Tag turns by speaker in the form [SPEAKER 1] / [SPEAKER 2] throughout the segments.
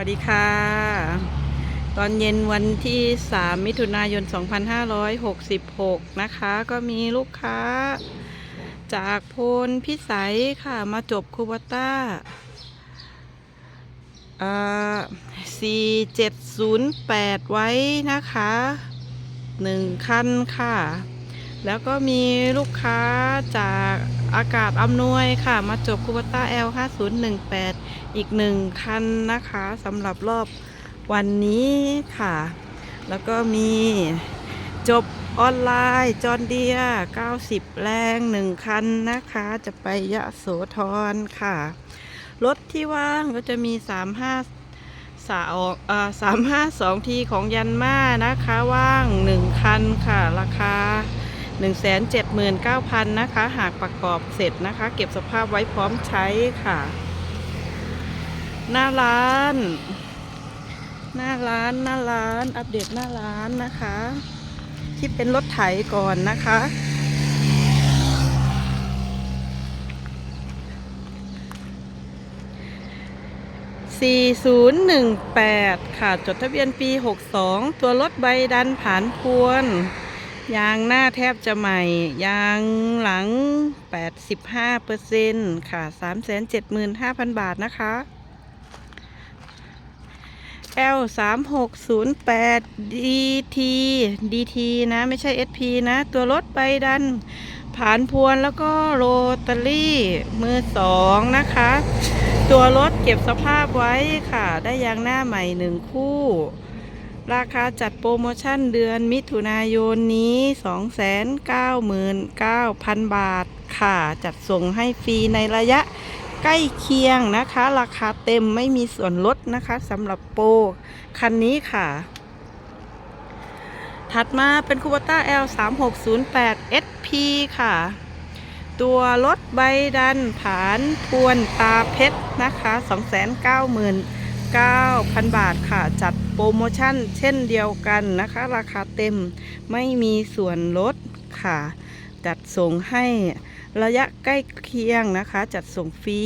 [SPEAKER 1] วัสดีค่ะ ตอนเย็นวันที่ 3 มิถุนายน 2566 นะคะ ก็มีลูกค้า จากพลพิสัยค่ะ มาจบคูบต้าอ่า4708 ไว้นะคะหนึ่งคันค่ะ แล้วก็มีลูกค้าจาก อากาศอำนวยค่ะ มาจบคูบต้า L 5018 อีกหนึ่งคันนะคะสำหรับรอบวันนี้ค่ะ แล้วก็มีจบออนไลน์จอนเดีย 90 แรงหนึ่งคันนะคะ จะไปยะโสธรค่ะ รถที่ว่างก็จะมี 35สาวเอ่อ352ทีของยันมานะคะว่าง1คันค่ะ ราคา 179,000 นะคะ หากประกอบเสร็จนะคะ เก็บสภาพไว้พร้อมใช้ค่ะ หน้าร้าน หน้าร้านหน้าร้าน อัปเดตหน้าร้านนะคะที่เป็นรถไถก่อนนะคะ 4018 ค่ะ จดทะเบียนปี 62 ตัวรถใบดันผ่านพวน ยางหน้าแทบจะใหม่ ยางหลัง 85เปอร์เซ็นต์ค่ะ 375,000 บาทนะคะ L 3 6 0 8 DT DT นะ ไม่ใช่ SP นะ ตัวรถใบดันผ่านพวนแล้วก็โรตารี่ มือสองนะคะ ตัวรถเก็บสภาพไว้ค่ะ ได้ยางหน้าใหม่หนึ่งคู่ ราคาจัดโปรโมชั่นเดือนมิถุนายนนี้ 299,000 บาทค่ะ จัดส่งให้ฟรีในระยะใกล้เคียงนะคะ ราคาเต็มไม่มีส่วนลดนะคะสำหรับโปรคันนี้ค่ะ ถัดมาเป็นคูบต้า L 3 6 0 8 SP ค่ะ ตัวรถใบดันผานพวนตาเพชรนะคะ 299,000 บาทค่ะ จัดโปรโมชั่นเช่นเดียวกันนะคะ ราคาเต็มไม่มีส่วนลดค่ะ จัดส่งให้ระยะใกล้เคียงนะคะ จัดส่งฟรี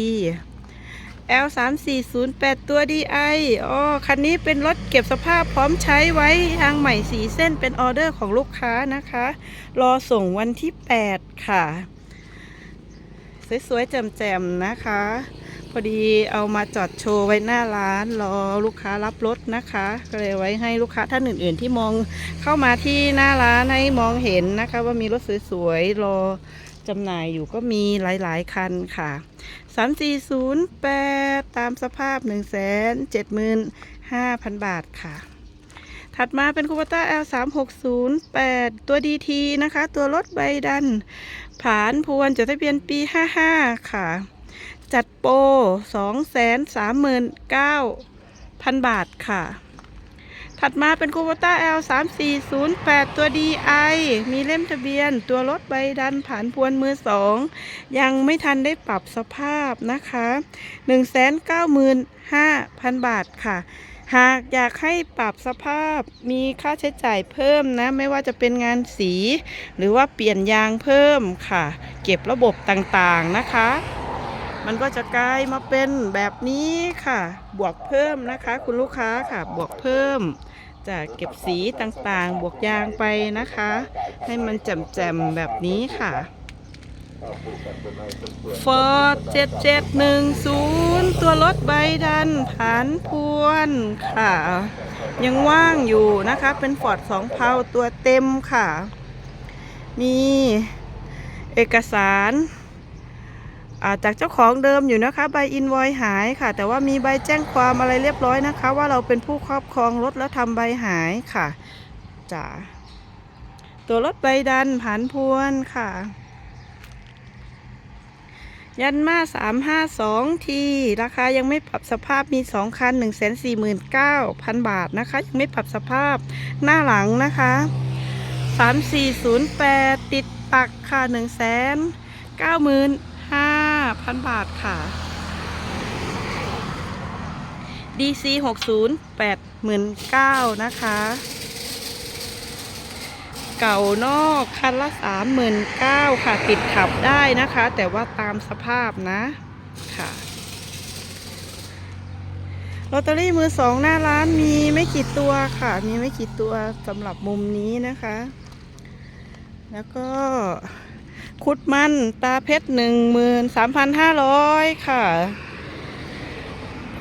[SPEAKER 1] L 3 4 0 8ตัว DI อ๋อ คันนี้เป็นรถเก็บสภาพพร้อมใช้ไว้ทางใหม่สีเส้นเป็นออเดอร์ของลูกค้านะคะ รอส่งวันที่ 8 ค่ะ สวยๆแจ่มๆนะคะ พอดีเอามาจอดโชว์ไว้หน้าร้านรอลูกค้ารับรถนะคะ ก็เลยไว้ให้ลูกค้าท่านอื่น ๆ ที่มองเข้ามาที่หน้าร้านให้มองเห็นนะคะ ว่ามีรถสวยๆรอจำหน่ายอยู่ก็มีหลาย ๆ คันค่ะ 3408 ตามสภาพ 175,000 บาทค่ะ ถัดมาเป็นคูปต้า L 3 6 0 8 ตัว DT นะคะ ตัวรถใบดัน ผานพวนจดทะเบียนปี 55 ค่ะ จัดโปร239,000บาทค่ะ ถัดมาเป็นคูปต้า L 3 4 0 8 ตัว DI มีเล่มทะเบียน ตัวรถใบดันผ่านพวนมือสอง ยังไม่ทันได้ปรับสภาพนะคะ 195,000 บาทค่ะหากอยากให้ปรับสภาพมีค่าใช้จ่ายเพิ่มนะ ไม่ว่าจะเป็นงานสี หรือว่าเปลี่ยนยางเพิ่มค่ะ เก็บระบบต่างๆนะคะ มันก็จะกลายมาเป็นแบบนี้ค่ะ บวกเพิ่มนะคะ คุณลูกค้าค่ะ บวกเพิ่ม จะเก็บสีต่างๆ บวกยางไปนะคะ ให้มันแจ่มๆแบบนี้ค่ะฟอร์ด7710ตัวรถใบดันผ่านพวนค่ะ ยังว่างอยู่นะคะ เป็นฟอร์ดสองเพาตัวเต็มค่ะ มีเอกสาร จากเจ้าของเดิมอยู่นะคะใบอินวอยหายค่ะ แต่ว่ามีใบแจ้งความอะไรเรียบร้อยนะคะ ว่าเราเป็นผู้ครอบครองรถแล้วทำใบหายค่ะจ้าตัวรถใบดันผ่านพวนค่ะ ยันมาสามห้าสองทีราคายังไม่ปรับสภาพมีสองคันหนึ่งแสนสี่หมื่นเก้าพันบาทนะคะ ยังไม่ปรับสภาพหน้าหลังนะคะสามสี่ศูนย์แปดติดปักค่ะหนึ่งแสนเก้าหมื่น ห้าพันบาทค่ะ DC หกศูนย์แปดหมื่นเก้านะคะ เก่านอกคันละสามหมื่นเก้าค่ะ ติดขับได้นะคะ แต่ว่าตามสภาพนะค่ะลอตเตอรี่มือสองหน้าร้านมีไม่กี่ตัวค่ะ มีไม่กี่ตัวสำหรับมุมนี้นะคะ แล้วก็ คุดมันตาเพชรหนึ่งหมื่นสามพันห้าร้อยค่ะ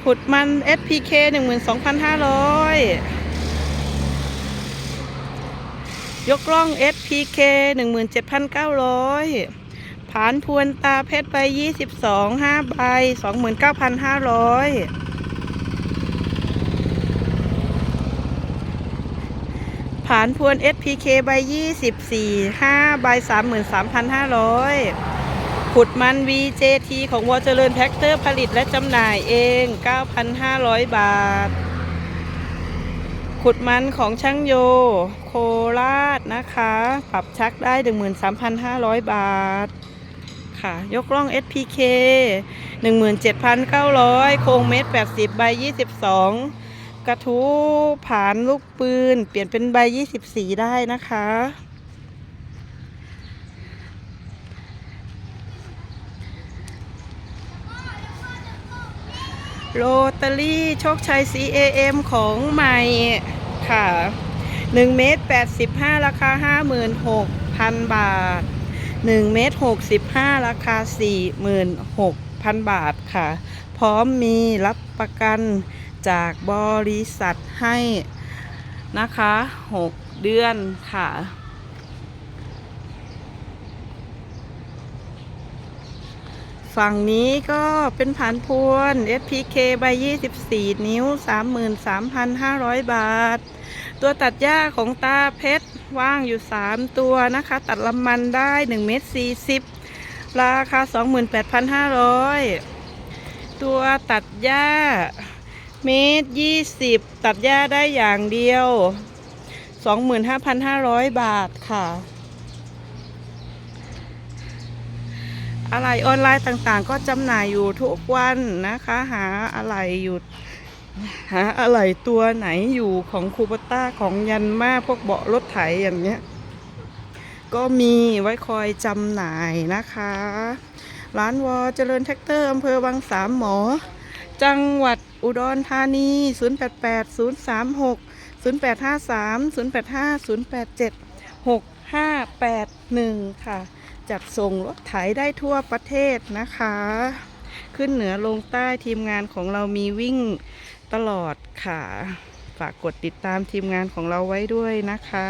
[SPEAKER 1] ขุดมัน SPK หนึ่งหมื่นสองพันห้าร้อยยกล่อง SPK หนึ่งหมื่นเจ็ดพันเก้าร้อยผานพวนตาเพชรใบยี่สิบสองห้าใบสองหมื่นเก้าพันห้าร้อย ผานพวน SPK ใบยี่สิบสี่ห้าใบสามหมื่นสามพันห้าร้อยขุดมัน VJT ของวอเจริญแท็กเตอร์ผลิตและจำหน่ายเอง 9,500 บาท ขุดมันของช่างโย โคราชนะคะ ปรับชักได้ 13,500 บาท ค่ะ ยกล่อง SPK 17,900 โครงเมตร 80 ใบ 22 กระทู้ผานลูกปืน เปลี่ยนเป็นใบ24ได้นะคะ โรตารี่โชคชัย CAM ของใหม่ค่ะ1เมตร85ราคา56,000บาท1เมตร65ราคา46,000บาทค่ะ พร้อมมีรับประกัน จากบริษัทให้นะคะ 6 เดือนค่ะ ฝั่งนี้ก็เป็นผ่านพวน SPK ใบ 24 นิ้ว 33,500 บาท ตัวตัดหญ้าของตาเพชรว่างอยู่ 3 ตัวนะคะ ตัดลำมันได้1เมตร40 ราคา 28,500 ตัวตัดหญ้า เมตร20ตัดหญ้าได้อย่างเดียว25,500บาทค่ะ อะไรออนไลน์ต่างๆ ก็จำหน่ายอยู่ทุกวันนะคะ หาอะไรอยู่หาอะไรตัวไหนอยู่ของคูปต้าของยันมาพวกเบาะรถไถอย่างเงี้ย ก็มีไว้คอยจำหน่ายนะคะ ร้านวอเจริญแท็กเตอร์อำเภอบางสามหมอ จังหวัดอุดรธานี 088 036 0853 085 087 6581 ค่ะ จัดส่งรถไถได้ทั่วประเทศนะคะ ขึ้นเหนือลงใต้ทีมงานของเรามีวิ่งตลอดค่ะ ฝากกดติดตามทีมงานของเราไว้ด้วยนะคะ